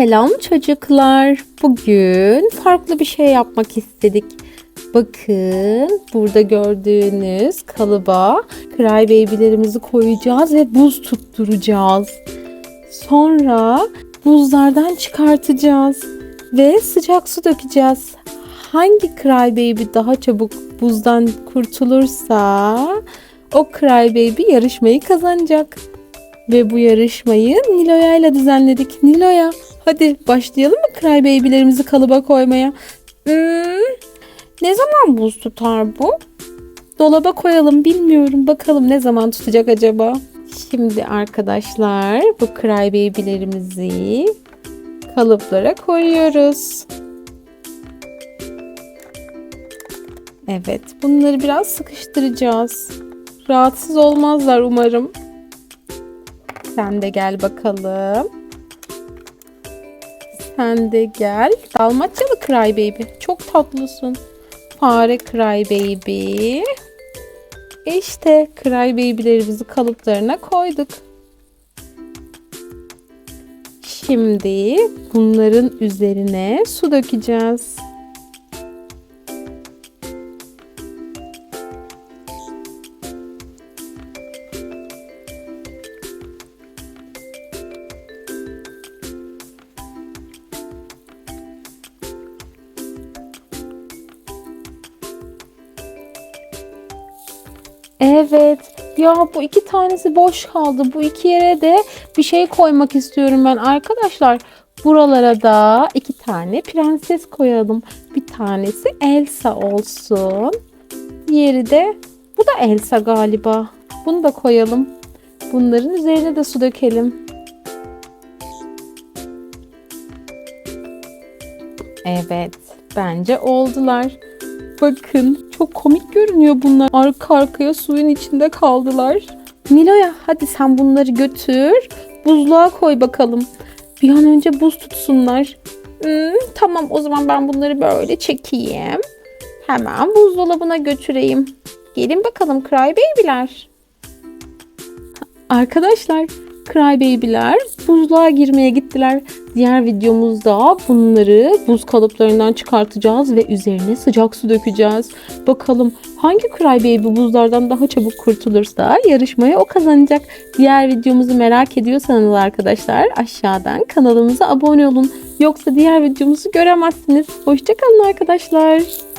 Selam çocuklar. Bugün farklı bir şey yapmak istedik. Bakın burada gördüğünüz kalıba Cry Baby'lerimizi koyacağız ve buz tutturacağız. Sonra buzlardan çıkartacağız ve sıcak su dökeceğiz. Hangi Cry Baby daha çabuk buzdan kurtulursa o Cry Baby yarışmayı kazanacak. Ve bu yarışmayı Nilo'ya ile düzenledik. Nilo'ya hadi başlayalım mı Cry Baby'lerimizi kalıba koymaya? Hmm, ne zaman buz tutar bu? Dolaba koyalım bilmiyorum. Bakalım ne zaman tutacak acaba? Şimdi arkadaşlar bu Cry Baby'lerimizi kalıplara koyuyoruz. Evet bunları biraz sıkıştıracağız. Rahatsız olmazlar umarım. Sen de gel bakalım. Sen de gel. Dalmaçyalı Cry. Çok tatlısın. Fare Cry. İşte Cry Baby'lerimizi kalıplarına koyduk. Şimdi bunların üzerine su dökeceğiz. Evet. Ya bu iki tanesi boş kaldı. Bu iki yere de bir şey koymak istiyorum ben. Arkadaşlar buralara da iki tane prenses koyalım. Bir tanesi Elsa olsun. Diğeri de bu da Elsa galiba. Bunu da koyalım. Bunların üzerine de su dökelim. Evet. Bence oldular. Bakın çok komik görünüyor bunlar. Arka arkaya suyun içinde kaldılar. Nilo'ya hadi sen bunları götür. Buzluğa koy bakalım. Bir an önce buz tutsunlar. Hmm, tamam o zaman ben bunları böyle çekeyim. Hemen buzdolabına götüreyim. Gelin bakalım Cry Baby'ler. Arkadaşlar Cry Baby'ler buzluğa girmeye gittiler. Diğer videomuzda bunları buz kalıplarından çıkartacağız ve üzerine sıcak su dökeceğiz. Bakalım hangi Cry Baby buzlardan daha çabuk kurtulursa yarışmayı o kazanacak. Diğer videomuzu merak ediyorsanız arkadaşlar aşağıdan kanalımıza abone olun. Yoksa diğer videomuzu göremezsiniz. Hoşçakalın arkadaşlar.